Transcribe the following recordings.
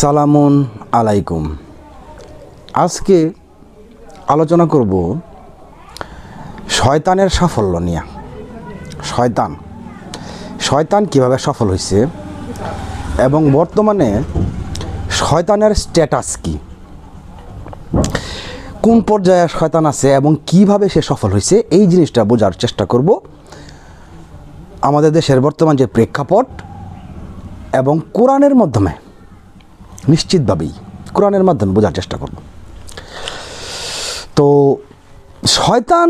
আসসালামুন আলাইকুম। আজকে আলোচনা করব শয়তানের সাফল্য নিয়ে। শয়তান। শয়তান কীভাবে সফল হয়েছে এবং বর্তমানে শয়তানের স্ট্যাটাস কি? কোন পর্যায়ে শয়তান আছে এবং কীভাবে সে সফল হয়েছে এই জিনিসটা বোঝার চেষ্টা করব আমাদের দেশের বর্তমান যে প্রেক্ষাপট এবং কোরআনের মাধ্যমে। নিশ্চিতভাবেই কোরআনের মাধ্যমে বোঝার চেষ্টা করব। তো শয়তান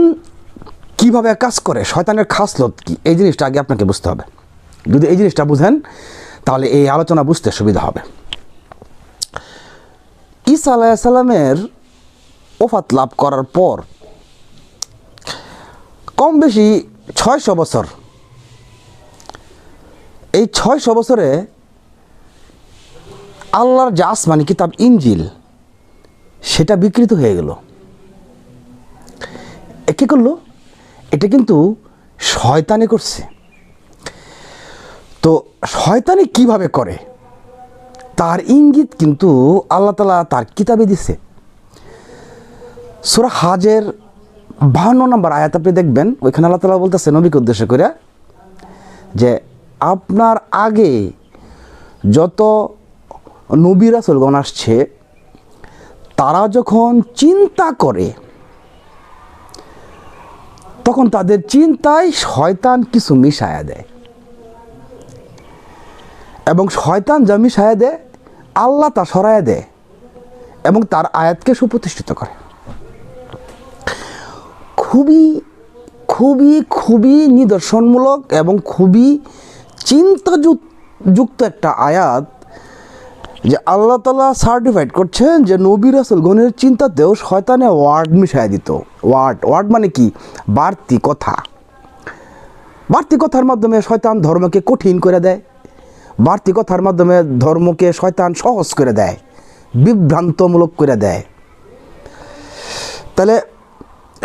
কীভাবে কাজ করে? শয়তানের খাসলত কি? এই জিনিসটা আগে আপনাকে বুঝতে হবে। যদি এই জিনিসটা বুঝেন, তাহলে এই আলোচনা বুঝতে সুবিধা হবে। ঈসা আলাইসাল্লামের ওফাত লাভ করার পর কম বেশি ছয়শো বছর, এই ছয়শো বছরে আল্লাহর যে আসমানি কিতাব ইঞ্জিল সেটা বিকৃত হয়ে গেল। কী করল? এটা কিন্তু শয়তানি করছে। তো শয়তানি কীভাবে করে? তার ইঙ্গিত কিন্তু আল্লাহ তালা তার কিতাবে দিছে। সুরা হাজের বাহান্ন নম্বর আয়াত আপনি দেখবেন, ওইখানে আল্লাহ তালা বলতেছে নবীকে উদ্দেশ্য করে যে, আপনার আগে যত নবী রাসুলগণ আসছে, তারা যখন চিন্তা করে, তখন তাদের চিন্তায় শয়তান কিছু মিশায়া দেয়। এবং শয়তান যা মিশায়া দেয়, আল্লাহ তা সরায়া দেয় এবং তার আয়াতকে সুপ্রতিষ্ঠিত করে। খুবই খুবই খুবই নিদর্শনমূলক এবং খুবই চিন্তাযুক্ত একটা আয়াত যে আল্লাহ তালা সার্টিফাইড করছেন যে নবী রাসুল গণের চিন্তাতেও শয়তানে ওয়ার্ড মিশাই দিত। ওয়ার্ড ওয়ার্ড মানে কি? বাড়তি কথা। বাড়তি কথার মাধ্যমে শয়তান ধর্মকে কঠিন করে দেয়। বাড়তি কথার মাধ্যমে ধর্মকে শয়তান সহজ করে দেয়। বিভ্রান্তমূলক করে দেয়। তাহলে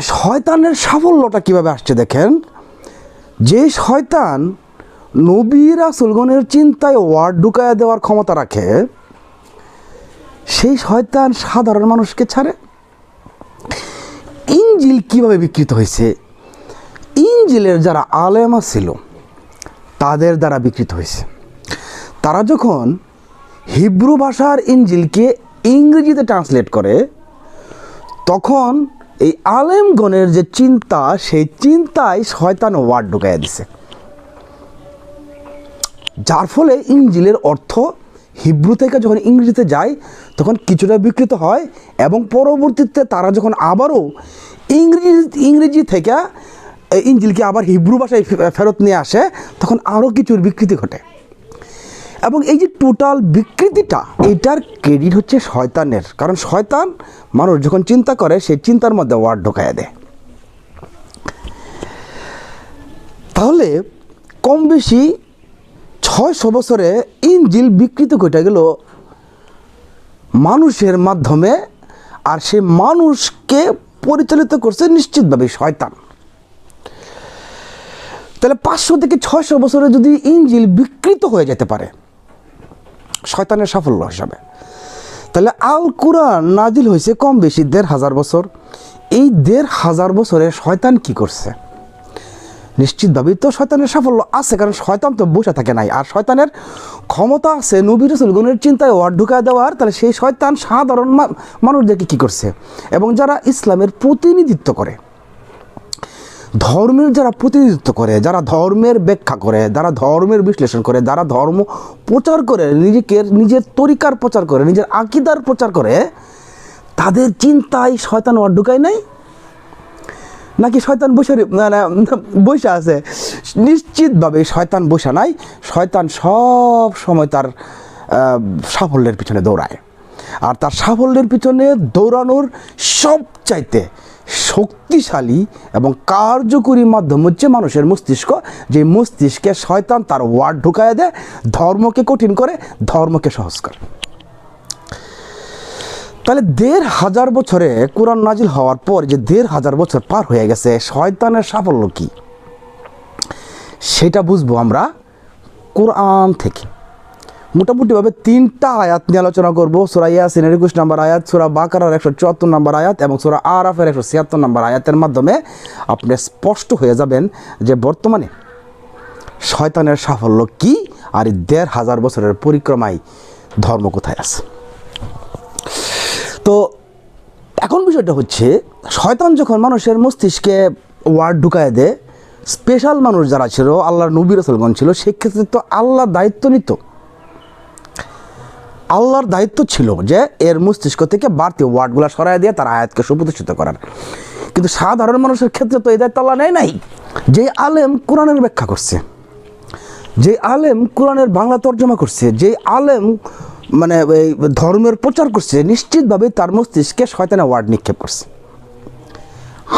শয়তানের সাফল্যটা কীভাবে আসছে দেখেন? যে শয়তান নবী রাসুলগণের চিন্তায় ওয়ার্ড ঢুকাইয়া দেওয়ার ক্ষমতা রাখে সেই শয়তান সাধারণ মানুষকে ছাড়ে? ইঞ্জিল কীভাবে বিকৃত হয়েছে? ইঞ্জিলের যারা আলেমা ছিল তাদের দ্বারা বিকৃত হয়েছে। তারা যখন হিব্রু ভাষার ইঞ্জিলকে ইংরেজিতে ট্রান্সলেট করে, তখন এই আলেমগণের যে চিন্তা, সেই চিন্তায় শয়তান ওয়ার্ড ঢুকাইয়া দিছে। যার ফলে ইঞ্জিলের অর্থ হিব্রু থেকে যখন ইংরেজিতে যায়, তখন কিছুটা বিকৃত হয় এবং পরবর্তীতে তারা যখন আবারও ইংরেজি ইংরেজি থেকে ইঞ্জিলকে আবার হিব্রু ভাষায় ফেরত নিয়ে আসে, তখন আরও কিছুর বিকৃতি ঘটে। এবং এই যে টোটাল বিকৃতিটা, এটার ক্রেডিট হচ্ছে শয়তানের। কারণ শয়তান মানুষ যখন চিন্তা করে, সেই চিন্তার মধ্যে ওয়ার্ড ঢোকায় দেয়। তাহলে কম বেশি ছয়শো বছরে ইঞ্জিল বিকৃত ঘটে গেল মানুষের মাধ্যমে, আর সে মানুষকে পরিচালিত করছে নিশ্চিতভাবে শয়তান। তাহলে পাঁচশো থেকে ছয়শো বছরে যদি ইঞ্জিল বিকৃত হয়ে যেতে পারে, শয়তানের সাফল্য হিসাবে, তাহলে আল কোরআন নাজিল হয়েছে কম বেশি দেড় হাজার বছর। এই দেড় হাজার বছরে শয়তান কি করছে? নিশ্চিতভাবেই তো শয়তানের সাফল্য আছে, কারণ শয়তান তো বসে থাকে নাই। আর শয়তানের ক্ষমতা আছে নবী রসুলগণের চিন্তায় ওয়ার ঢুকায় দেওয়ার, তাহলে সেই শয়তান সাধারণ মানুষদেরকে কী করছে? এবং যারা ইসলামের প্রতিনিধিত্ব করে, ধর্মের যারা প্রতিনিধিত্ব করে, যারা ধর্মের ব্যাখ্যা করে, যারা ধর্মের বিশ্লেষণ করে, যারা ধর্ম প্রচার করে, নিজেকে, নিজের তরিকার প্রচার করে, নিজের আকিদার প্রচার করে, তাদের চিন্তায় শয়তান ওয়ার ঢুকায় নাই? নাকি শয়তান বসে রে- না না বসে আছে? নিশ্চিতভাবে শয়তান বসে নাই। শয়তান সব সময় তার সাফল্যের পিছনে দৌড়ায়। আর তার সাফল্যের পিছনে দৌড়ানোর সবচাইতে শক্তিশালী এবং কার্যকরী মাধ্যম হচ্ছে মানুষের মস্তিষ্ক। যে মস্তিষ্কে শয়তান তার ওয়ার্ড ঢুকায় দেয়, ধর্মকে কঠিন করে, ধর্মকে সহজ করে। তাহলে দেড় হাজার বছরে কোরআন নাজিল হওয়ার পর যে দেড় হাজার বছর পার হয়ে গেছে, শয়তানের সাফল্য কি? সেটা বুঝব আমরা কোরআন থেকে। মোটামুটিভাবে তিনটা আয়াত নিয়ে আলোচনা করব। সুরা ইয়াসিনের একুশ নম্বর আয়াত, সুরা বাকারার একশো চুয়াত্তর নম্বর আয়াত এবং সুরা আরাফের একশো ছিয়াত্তর নম্বর আয়াতের মাধ্যমে আপনি স্পষ্ট হয়ে যাবেন যে বর্তমানে শয়তানের সাফল্য কি আর দেড় হাজার বছরের পরিক্রমায় ধর্ম কোথায় আছে। তো এখন বিষয়টা হচ্ছে, শয়তান যখন মানুষের মস্তিষ্কে ওয়ার্ড ঢুকায় দেয় স্পেশাল মানুষ যারা ছিল, আল্লাহর নবীর রসলগণ ছিল, সেক্ষেত্রে তো আল্লাহ দায়িত্ব নিত। আল্লাহর দায়িত্ব ছিল যে এর মস্তিষ্ক থেকে বাড়তি ওয়ার্ডগুলো সরাই দিয়ে তার আয়াতকে সুপ্রতিষ্ঠিত করার। কিন্তু সাধারণ মানুষের ক্ষেত্রে তো এই দায়িত্ব আল্লাহ নেয় নাই। যে আলেম কোরআনের ব্যাখ্যা করছে যে আলেম কোরআনের বাংলা তর্জমা করছে যে আলেম মানে এই ধর্মের প্রচার করছে, নিশ্চিতভাবে তার মস্তিষ্কে শয়তানে ওয়ার্ড নিক্ষেপ করছে।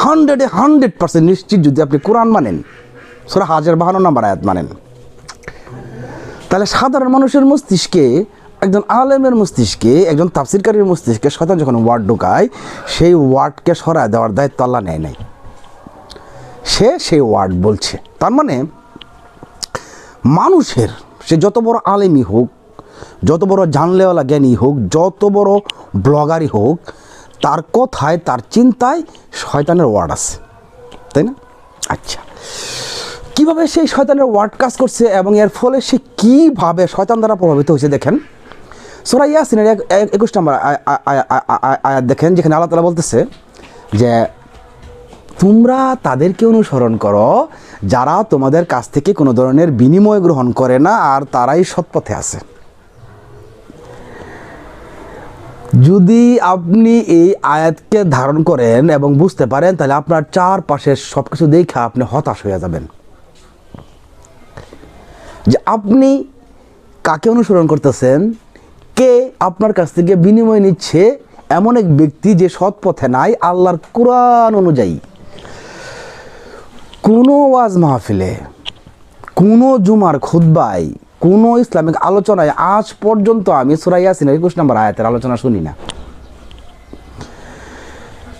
হান্ড্রেডে হান্ড্রেড পার্সেন্ট নিশ্চিত যদি আপনি কোরআন মানেন, সোরা হাজার বাহান্ন নাম্বার আয়াত মানেন। তাহলে সাধারণ মানুষের মস্তিষ্কে, একজন আলেমের মস্তিষ্কে, একজন তাফসিরকারীর মস্তিষ্কে শয়তান যখন ওয়ার্ড ঢোকায়, সেই ওয়ার্ডকে সরায় দেওয়ার দায়িত্ব আল্লাহ নেয় নাই। সে সেই ওয়ার্ড বলছে। তার মানে মানুষের, সে যত বড় আলেমই হোক যত বড় জানলেওয়ালা জ্ঞানী হোক, যত বড় ব্লগারই হোক, তার কথায়, তার চিন্তায় শয়তানের ওয়ার্ড আছে। তাই না? আচ্ছা। কীভাবে সেই শয়তানের ওয়ার্ড কাজ করছে এবং এর ফলে সে কীভাবে শয়তান দ্বারা প্রভাবিত হয়েছে দেখেন? সোরা ইয়াসিনের এক- এক- একুশ নম্বর আয়- আয়- আয়- আয়- আয়- আয়াত দেখেন, যেখানে আল্লাহ তালা বলতেছে যে, তোমরা তাদেরকে অনুসরণ করো, যারা তোমাদের কাছ থেকে কোনো ধরনের বিনিময় গ্রহণ করে না, আর তারাই সৎপথে আছে। যদি আপনি এই আয়াতকে ধারণ করেন এবং বুঝতে পারেন, তাহলে আপনার চারপাশের সব কিছু দেখে আপনি হতাশ হয়ে যাবেন। যে আপনি কাকে অনুসরণ করতেছেন, কে আপনার কাছ থেকে বিনিময় নিচ্ছে, এমন এক ব্যক্তি যে সৎ পথে নাই, আল্লাহর কোরআন অনুযায়ী। কোনো ওয়াজ মাহফিলে, কোনো জুমার খুদ্বায় কোনো ইসলামিক আলোচনায় আজ পর্যন্ত আমি সুরাই ইয়াসিনের একুশ নম্বর আয়াতের আলোচনা শুনি না।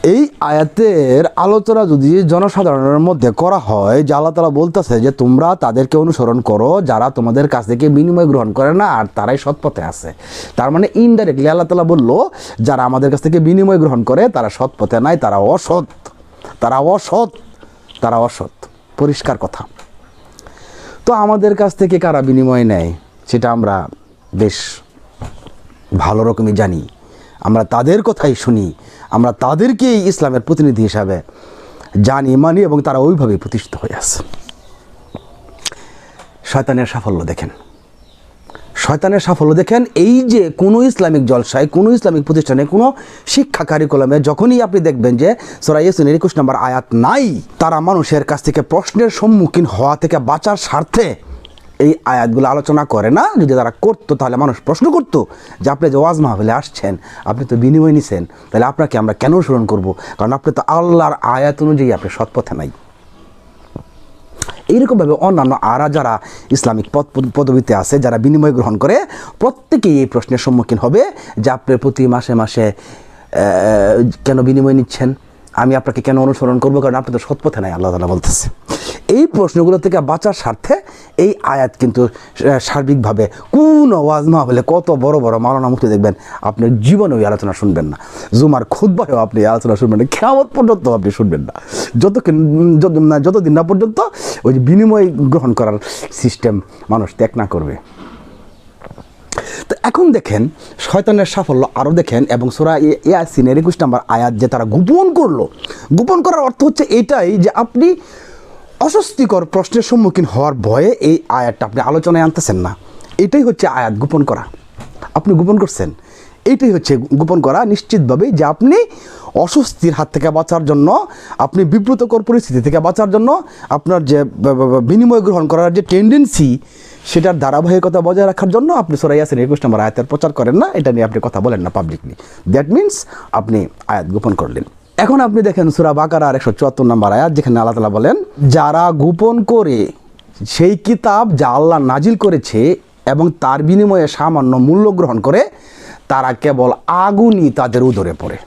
এই আয়াতের আলোচনা যদি জনসাধারণের মধ্যে করা হয়, যে আল্লাহ তালা বলতেছে যে তোমরা তাদেরকে অনুসরণ করো, যারা তোমাদের কাছ থেকে বিনিময় গ্রহণ করে না, আর তারাই সৎপথে আছে। তার মানে ইনডাইরেক্টলি আল্লাহ তালা বলল, যারা আমাদের কাছ থেকে বিনিময় গ্রহণ করে, তারা সৎপথে নাই, তারা অসৎ। তারা অসৎ। তারা অসৎ। পরিষ্কার কথা। তো আমাদের কাছ থেকে কারা বিনিময় নেয়? সেটা আমরা বেশ ভালো রকমই জানি। আমরা তাদের কথাই শুনি। আমরা তাদেরকেই ইসলামের প্রতিনিধি হিসাবে জানি, মানি এবং তারা ওইভাবে প্রতিষ্ঠিত হয়ে আছে। শয়তানের সাফল্য দেখেন। শয়তানের সাফল্য। দেখেন, এই যে কোনো ইসলামিক জলসায়, কোনো ইসলামিক প্রতিষ্ঠানে, কোনো শিক্ষা কারিকুলামে যখনই আপনি দেখবেন যে সোরা ইয়েসুনের একুশ নম্বর আয়াত নাই, তারা মানুষের কাছ থেকে প্রশ্নের সম্মুখীন হওয়া থেকে বাঁচার স্বার্থে এই আয়াতগুলো আলোচনা করে না। যদি তারা করতো, তাহলে মানুষ প্রশ্ন করতো যে আপনি যে ওয়াজ মাহফিলে আসছেন, আপনি তো বিনিময় নিছেন, তাহলে আপনাকে আমরা কেন স্মরণ করব? কারণ আপনি তো আল্লাহর আয়াত অনুযায়ী আপনি সৎপথে নাই। এইরকমভাবে অন্যান্য আরা যারা ইসলামিক পদ পদবিতে আছে, যারা বিনিময় গ্রহণ করে, প্রত্যেকেই এই প্রশ্নের সম্মুখীন হবে যে আপনি প্রতি মাসে মাসে কেন বিনিময় নিচ্ছেন? আমি আপনাকে কেন অনুসরণ করব? কারণ আপনি তো সৎপথে নাই, আল্লাহ তালা বলতেছে। এই প্রশ্নগুলো থেকে বাঁচার স্বার্থে এই আয়াত কিন্তু সার্বিকভাবে কোন ওয়াজ হলে কত বড় বড় মালানা মুক্তি দেখবেন, আপনার জীবনে ওই আলোচনা শুনবেন না। জুমার খুদ্বায়ও আপনি আলোচনা শুনবেন না খেয়ামত পর্যন্ত আপনি শুনবেন না। যতক্ষণ, যত- যতদিন না পর্যন্ত ওই বিনিময় গ্রহণ করার সিস্টেম মানুষ ত্যাগ না করবে। তো এখন দেখেন, শয়তানের সাফল্য আরও দেখেন এবং সোরা ইয়াসিনের একুশ নাম্বার আয়াত যে তারা গোপন করল। গোপন করার অর্থ হচ্ছে এটাই যে আপনি অস্বস্তিকর প্রশ্নের সম্মুখীন হওয়ার ভয়ে এই আয়াতটা আপনি আলোচনায় আনতেছেন না। এটাই হচ্ছে আয়াত গোপন করা। আপনি গোপন করছেন। এইটাই হচ্ছে গোপন করা নিশ্চিতভাবে যে আপনি অস্বস্তির হাত থেকে বাঁচার জন্য, আপনি বিব্রতকর পরিস্থিতি থেকে বাঁচার জন্য, আপনার যে বিনিময় গ্রহণ করার যে টেন্ডেন্সি সেটার ধারাবাহিকতা বজায় রাখার জন্য আপনি সোরাই আসেন একুশ নম্বর আয়াতের প্রচার করেন না, এটা নিয়ে আপনি কথা বলেন না পাবলিকলি দ্যাট মিন্স আপনি আয়াত গোপন করলেন। এখন আপনি দেখেন সুরা বাকার আর একশো চুয়াত্তর নম্বর আয়াত, যেখানে আল্লাহ তালা বলেন, যারা গোপন করে সেই কিতাব যা আল্লাহ নাজিল করেছে এবং তার বিনিময়ে সামান্য মূল্য গ্রহণ করে তারা কেবল আগুনই তাদের উদরে পড়ে।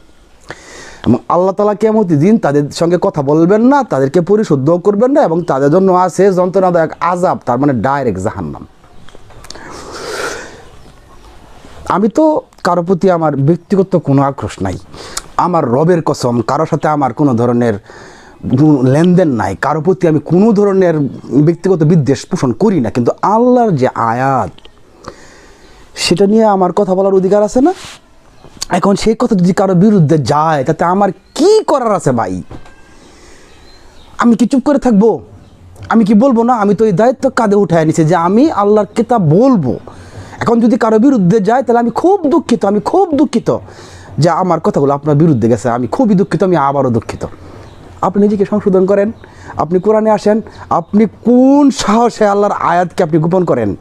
এবং আল্লাহ তালা কেমন দিন তাদের সঙ্গে কথা বলবেন না, তাদেরকে পরিশুদ্ধ করবেন না এবং তাদের জন্য আছে যন্ত্রণাদায়ক আজাব তার মানে ডাইরেক্ট জাহান্নাম। আমি তো কারও প্রতি আমার ব্যক্তিগত কোনো আক্রোশ নাই। আমার রবের কসম কারোর সাথে আমার কোনো ধরনের লেনদেন নাই। কারও প্রতি আমি কোনো ধরনের ব্যক্তিগত বিদ্বেষ পোষণ করি না। কিন্তু আল্লাহর যে আয়াত সেটা নিয়ে আমার কথা বলার অধিকার আছে না? এখন সেই কথা যদি কারও বিরুদ্ধে যায়, তাতে আমার কি করার আছে ভাই? আমি কি চুপ করে থাকব? আমি কি বলব না? আমি তো এই দায়িত্ব কাঁধে উঠায় নিছি যে আমি আল্লাহর কিতাব বলব। এখন যদি কারও বিরুদ্ধে যায়, তাহলে আমি খুব দুঃখিত, আমি খুব দুঃখিত যে আমার কথাগুলো আপনার বিরুদ্ধে গেছে। আমি খুবই দুঃখিত, আমি আবারও দুঃখিত। আপনি নিজেকে সংশোধন করেন, আপনি কোরআনে আসেন, আপনি কোন সাহসে আল্লাহর আয়াতকে আপনি গোপন করেন?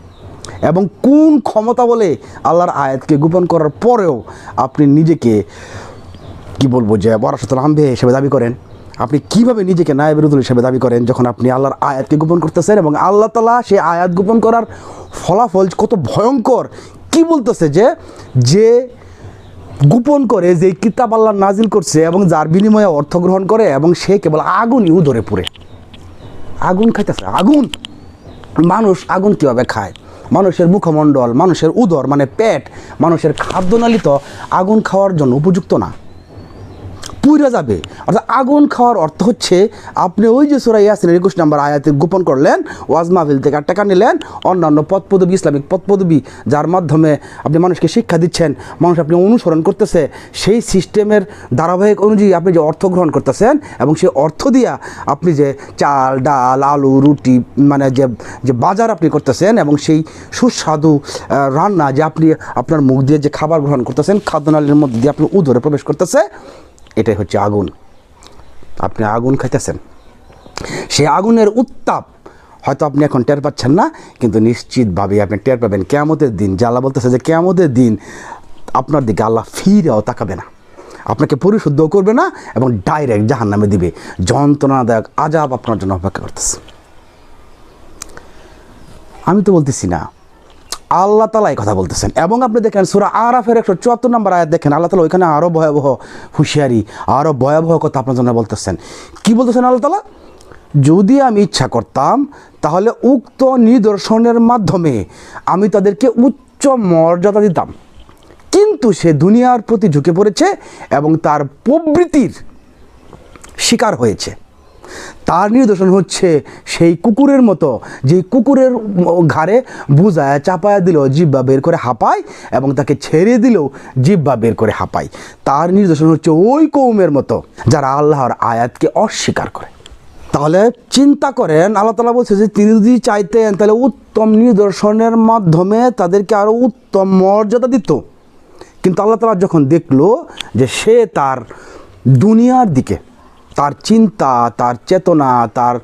এবং কোন ক্ষমতা বলে আল্লাহর আয়াতকে গোপন করার পরেও আপনি নিজেকে, কি বলব যে বরাসতুল আম্বে হিসেবে দাবি করেন? আপনি কীভাবে নিজেকে নায় বিরোধী হিসেবে দাবি করেন যখন আপনি আল্লাহর আয়াতকে গোপন করতেছেন এবং আল্লাহ তালা সেই আয়াত গোপন করার ফলাফল কত ভয়ঙ্কর, কি বলতেছে যে যে গোপন করে, যে কিতাব আল্লাহ নাজিল করছে এবং যার বিনিময়ে অর্থ গ্রহণ করে এবং সে কেবল আগুনই উদরে পুরে আগুন খাইতেছে, আগুন। মানুষ আগুন কীভাবে খায়? মানুষের মুখমণ্ডল মানুষের উদর মানে পেট মানুষের খাদ্যনালী তো আগুন খাওয়ার জন্য উপযুক্ত না। পুইরা যাবে। অর্থাৎ আগুন খাওয়ার অর্থ হচ্ছে আপনি ওই যে সুরাই ইয়াসিনের একুশ নাম্বার আয়াতে গোপন করলেন, ওয়াজ মাহফিল থেকে টাকা নিলেন, অন্যান্য পদ পদবী ইসলামিক পদ পদবী যার মাধ্যমে আপনি মানুষকে শিক্ষা দিচ্ছেন, মানুষ আপনি অনুসরণ করতেছে, সেই সিস্টেমের ধারাবাহিক অনুযায়ী আপনি যে অর্থ গ্রহণ করতেছেন এবং সেই অর্থ দিয়া আপনি যে চাল, ডাল, আলু, রুটি মানে যে যে বাজার আপনি করতেছেন এবং সেই সুস্বাদু রান্না যে আপনি আপনার মুখ দিয়ে যে খাবার গ্রহণ করতেছেন খাদ্যনালীর মধ্যে দিয়ে আপনি উদরে প্রবেশ করতেছে এটাই হচ্ছে আগুন। আপনি আগুন খাইতেছেন। সেই আগুনের উত্তাপ হয়তো আপনি এখন টের পাচ্ছেন না, কিন্তু নিশ্চিতভাবে আপনি টের পাবেন। কেয়ামতের দিন আল্লাহ বলতেছে যে কেয়ামতের দিন আপনার দিকে আল্লাহ ফিরেও তাকাবে না। আপনাকে পরিশুদ্ধ করবে না এবং ডাইরেক্ট জাহান নামে দিবে। যন্ত্রণাদায়ক আজাব আপনার জন্য অপেক্ষা করতেছে। আমি তো বলতেছি না আল্লাহ তালা কথা বলতেছেন। এবং আপনি দেখেন সুরা আরাফের একশো চুয়াত্তর নম্বর আয়াত দেখেন, আল্লাহ তালা ওইখানে আরও ভয়াবহ হুঁশিয়ারি আরও ভয়াবহ কথা আপনার জন্য বলতেছেন। কি বলতেছেন আল্লাহ তালা? যদি আমি ইচ্ছা করতাম, তাহলে উক্ত নিদর্শনের মাধ্যমে আমি তাদেরকে উচ্চ মর্যাদা দিতাম। কিন্তু সে দুনিয়ার প্রতি ঝুঁকে পড়েছে এবং তার প্রবৃত্তির শিকার হয়েছে। তার নিদর্শন হচ্ছে সেই কুকুরের মতো যে কুকুরের ঘাড়ে বুঝায়, চাপায়া দিলেও জিব্বা বের করে হাঁপায় এবং তাকে ছেড়ে দিলেও জিব্বা বের করে হাঁপায়। তার নিদর্শন হচ্ছে ওই কৌমের মতো, যারা আল্লাহর আয়াতকে অস্বীকার করে। তাহলে চিন্তা করেন, আল্লাহ তালা বলছে যে তিনি যদি চাইতেন তাহলে উত্তম নিদর্শনের মাধ্যমে তাদেরকে আরও উত্তম মর্যাদা দিত। কিন্তু আল্লাহ তালা যখন দেখল যে সে তার দুনিয়ার দিকে তার চিন্তা, তার চেতনা, তার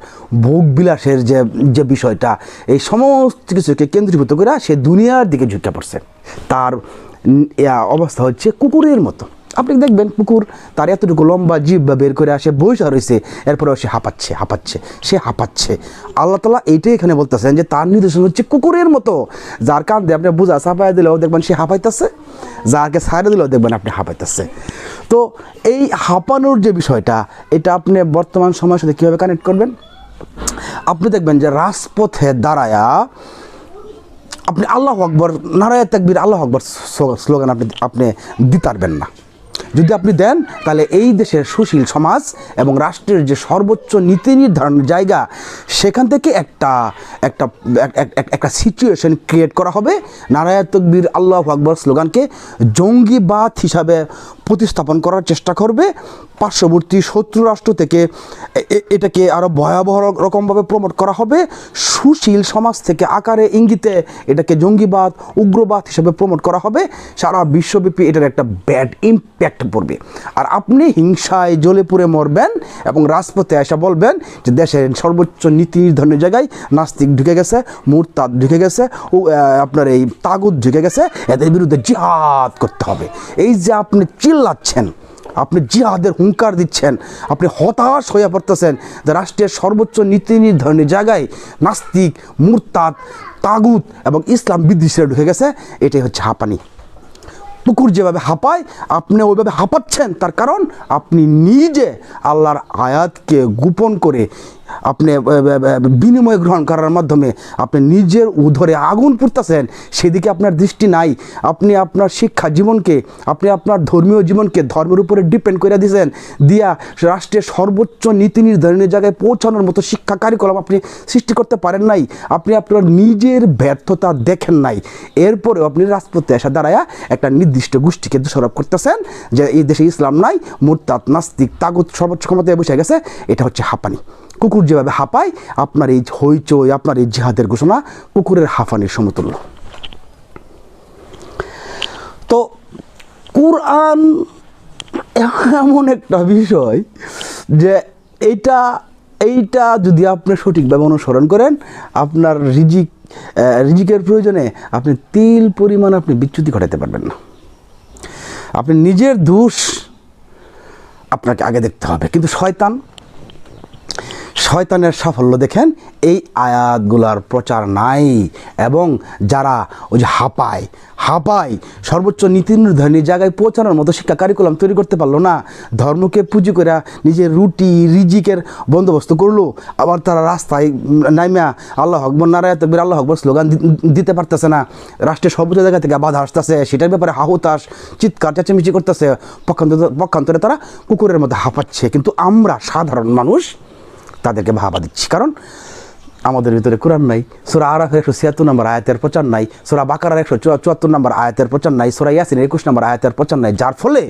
ভোগবিলাসের যে যে বিষয়টা, এই সমস্ত কিছুকে কেন্দ্রীভূত করে সে দুনিয়ার দিকে ঝুঁকে পড়ছে। তার অবস্থা হচ্ছে কুকুরের মতো। আপনি দেখবেন কুকুর তার এতটুকু লম্বা জীব বা বের করে আসে বৈশা রয়েছে, এরপরেও সে হাঁপাচ্ছে হাঁপাচ্ছে, সে হাঁপাচ্ছে। আল্লাহ তালা এইটাই এখানে বলতেছেন যে তার নির্দেশন হচ্ছে কুকুরের মতো। যার কান দিয়ে আপনি বোঝা চাপাই দিলেও দেখবেন সে হাঁপাইতেছে, যাকে সাইডে দিলেও দেখবেন আপনি হাঁপাইতেছে। তো এই হাঁপানোর যে বিষয়টা, এটা আপনি বর্তমান সময়ের সাথে কীভাবে কানেক্ট করবেন? আপনি দেখবেন যে রাজপথে দাঁড়ায়া আপনি আল্লাহ আকবর, নারায় তাকবির আল্লাহ আকবর স্লোগান আপনি আপনি দিতে পারবেন না। যদি আপনি দেন, তাহলে এই দেশের সুশীল সমাজ এবং রাষ্ট্রের যে সর্বোচ্চ নীতি নির্ধারণের জায়গা, সেখান থেকে একটা একটা, এক- এক- এক- একটা সিচুয়েশন ক্রিয়েট করা হবে। নারায় তকবির আল্লাহ আকবর স্লোগানকে জঙ্গিবাদ হিসাবে প্রতিস্থাপন করার চেষ্টা করবে। পার্শ্ববর্তী শত্রু রাষ্ট্র থেকে এটাকে আরও ভয়াবহ রকমভাবে প্রমোট করা হবে। সুশীল সমাজ থেকে আকারে ইঙ্গিতে এটাকে জঙ্গিবাদ, উগ্রবাদ হিসেবে প্রমোট করা হবে। সারা বিশ্বব্যাপী এটার একটা ব্যাড ইম্প্যাক্ট পড়বে। আর আপনি হিংসায় জ্বলে পুড়ে মরবেন এবং রাজপথে এসে বলবেন যে দেশের সর্বোচ্চ নীতি নির্ধারণের জায়গায় নাস্তিক ঢুকে গেছে, মুরতাদ ঢুকে গেছে, ও আপনার এই তাগুদ ঢুকে গেছে, এদের বিরুদ্ধে জিহাদ করতে হবে। এই যে আপনি চিল্লাচ্ছেন, আপনি জিহাদের হুঙ্কার দিচ্ছেন, আপনি হতাশ হয়ে পড়তেছেন যে রাষ্ট্রের সর্বোচ্চ নীতি নির্ধারণের জায়গায় নাস্তিক, মুরতাদ, তাগুত এবং ইসলাম বিদ্বেষীরা ঢুকে গেছে, এটাই হচ্ছে হাঁপানি। পুকুর যেভাবে হাঁপায়, আপনি ওইভাবে হাঁপাচ্ছেন, তার কারণ আপনি নিজে আল্লাহর আয়াতকে গোপন করে আপনি বিনিময় গ্রহণ করার মাধ্যমে আপনি নিজের উধরে আগুন পুড়তেছেন, সেদিকে আপনার দৃষ্টি নাই। আপনি আপনার শিক্ষা জীবনকে, আপনি আপনার ধর্মীয় জীবনকে ধর্মের উপরে ডিপেন্ড করে দিয়েছেন দিয়া রাষ্ট্রের সর্বোচ্চ নীতি নির্ধারণের জায়গায় পৌঁছানোর মতো শিক্ষা কারিকুলাম আপনি সৃষ্টি করতে পারেন নাই। আপনি আপনার নিজের ব্যর্থতা দেখেন নাই। এরপরে আপনি রাজপথে এসে দাঁড়ায়া একটা নির্দিষ্ট গোষ্ঠীকে দোষারোপ করতেছেন, যে এই দেশে ইসলাম নাই, মুরতাদ, নাস্তিক, তাগুত, সর্বোচ্চ ক্ষমতায় বসে গেছে, এটা হচ্ছে হাঁপানি। কুকুর যেভাবে হাঁপায়, আপনার এই হইচই, আপনার এই জিহাদের ঘোষণা কুকুরের হাঁফানির সমতুল্য। তো কুরআন এমন একটা বিষয় যে এইটা এইটা যদি আপনি সঠিকভাবে অনুসরণ করেন, আপনার রিজিক রিজিকের প্রয়োজনে আপনি তিল পরিমাণ আপনি বিচ্যুতি ঘটাতে পারবেন না। আপনি নিজের দোষ আপনাকে আগে দেখতে হবে, কিন্তু শয়তান শয়তানের সাফল্য দেখেন, এই আয়াতগুলার প্রচার নাই। এবং যারা ওই যে হাঁপায় হাঁপায়, সর্বোচ্চ নীতি নির্ধারণী জায়গায় পৌঁছানোর মতো শিক্ষা কারিকুলাম তৈরি করতে পারল না। ধর্মকে পুঁজি করে নিজের রুটি, রিজিকের বন্দোবস্ত করল। আবার তারা রাস্তায় নাইমা, আল্লাহ হকবর নারায় তকবির, আল্লাহ হকবর স্লোগান দিতে পারতেছে না। রাষ্ট্রের সর্বোচ্চ জায়গা থেকে বাধা আসতেছে, সেটার ব্যাপারে হাহুতাস চিৎকার, চেঁচামেচি করতেছে। পক্ষান্তরে পক্ষান্তরে তারা কুকুরের মধ্যে হাঁপাচ্ছে। কিন্তু আমরা সাধারণ মানুষ তাদেরকে ভাবা দিচ্ছি। কারণ আমাদের ভিতরে কোরআন নাই, সোরা আরাফের একশো ছিয়াত্তর নম্বর আয়াতের প্রচার নাই, সোরা বাকারার একশো চুয়াত্তর নম্বর আয়াতের প্রচার নাই, সোরা ইয়াসিনের একুশ নম্বর আয়াতের প্রচার নাই, যার ফলে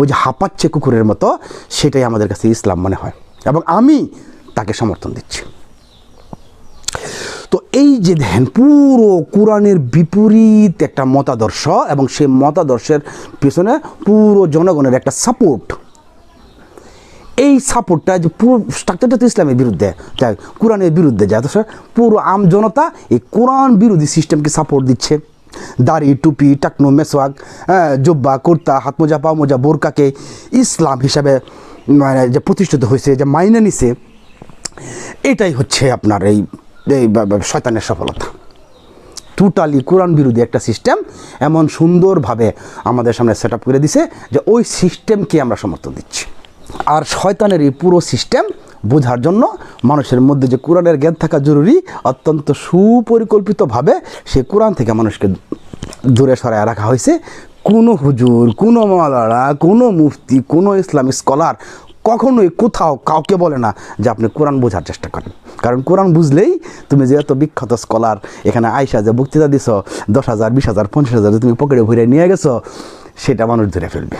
ওই যে হাঁপাচ্ছে কুকুরের মতো, সেটাই আমাদের কাছে ইসলাম মনে হয়। এবং আমি তাকে সমর্থন দিচ্ছি। তো এই যে দেখেন, পুরো কোরআনের বিপরীত একটা মতাদর্শ, এবং সেই মতাদর্শের পিছনে পুরো জনগণের একটা সাপোর্ট। এই সাপোর্টটা যে পুরো স্ট্রাকচারটা তো ইসলামের বিরুদ্ধে। তাই কোরআনের বিরুদ্ধে যায় পুরো আম জনতা এই কোরআন বিরোধী সিস্টেমকে সাপোর্ট দিচ্ছে। দাড়ি, টুপি, টাকনো মেসওয়াক হ্যাঁ জব্বা, কুর্তা, হাত মোজা পা মোজা, বোরকাকে ইসলাম হিসাবে মানে যে প্রতিষ্ঠিত হয়েছে, যে মাইনে নিছে, এটাই হচ্ছে আপনার এই এই শয়তানের সফলতা। টোটালি কোরআন বিরোধী একটা সিস্টেম এমন সুন্দরভাবে আমাদের সামনে সেট করে দিছে যে ওই সিস্টেমকে আমরা সমর্থন দিচ্ছি। আর শয়তানের এই পুরো সিস্টেম বোঝার জন্য মানুষের মধ্যে যে কোরআনের জ্ঞান থাকা জরুরি, অত্যন্ত সুপরিকল্পিতভাবে সে কোরআন থেকে মানুষকে দূরে সরায় রাখা হয়েছে। কোনো হুজুর, কোনো মালারা কোনো মুফতি, কোনো ইসলামিক স্কলার কখনোই কোথাও কাউকে বলে না যে আপনি কোরআন বোঝার চেষ্টা করেন। কারণ কোরআন বুঝলেই তুমি যে এত বিখ্যাত স্কলার, এখানে আইসা যে বক্তৃতা দিছ, দশ হাজার, বিশ হাজার, পঞ্চাশ হাজার তুমি পকেটে ভরে নিয়ে গেছো, সেটা মানুষ ধরে ফেলবে।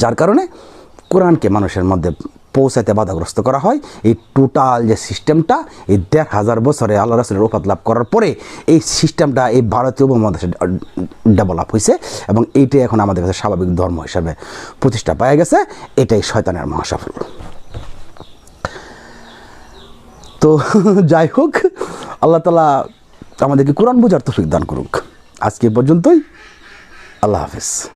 যার কারণে কোরআনকে মানুষের মধ্যে পৌঁছাতে বাধাগ্রস্ত করা হয়। এই টোটাল যে সিস্টেমটা এই দেড় হাজার বছরে আল্লাহ রাসুলের উপাত লাভ করার পরে এই সিস্টেমটা এই ভারতীয় উপমহাদেশে ডেভেলপ হয়েছে এবং এইটাই এখন আমাদের কাছে স্বাভাবিক ধর্ম হিসাবে প্রতিষ্ঠা পাওয়া গেছে। এটাই শয়তানের মহাসাফল্য। তো যাই হোক, আল্লাহ তালা আমাদেরকে কোরআন বোঝার তৌফিক দান করুক। আজকে পর্যন্তই। আল্লাহ হাফিজ।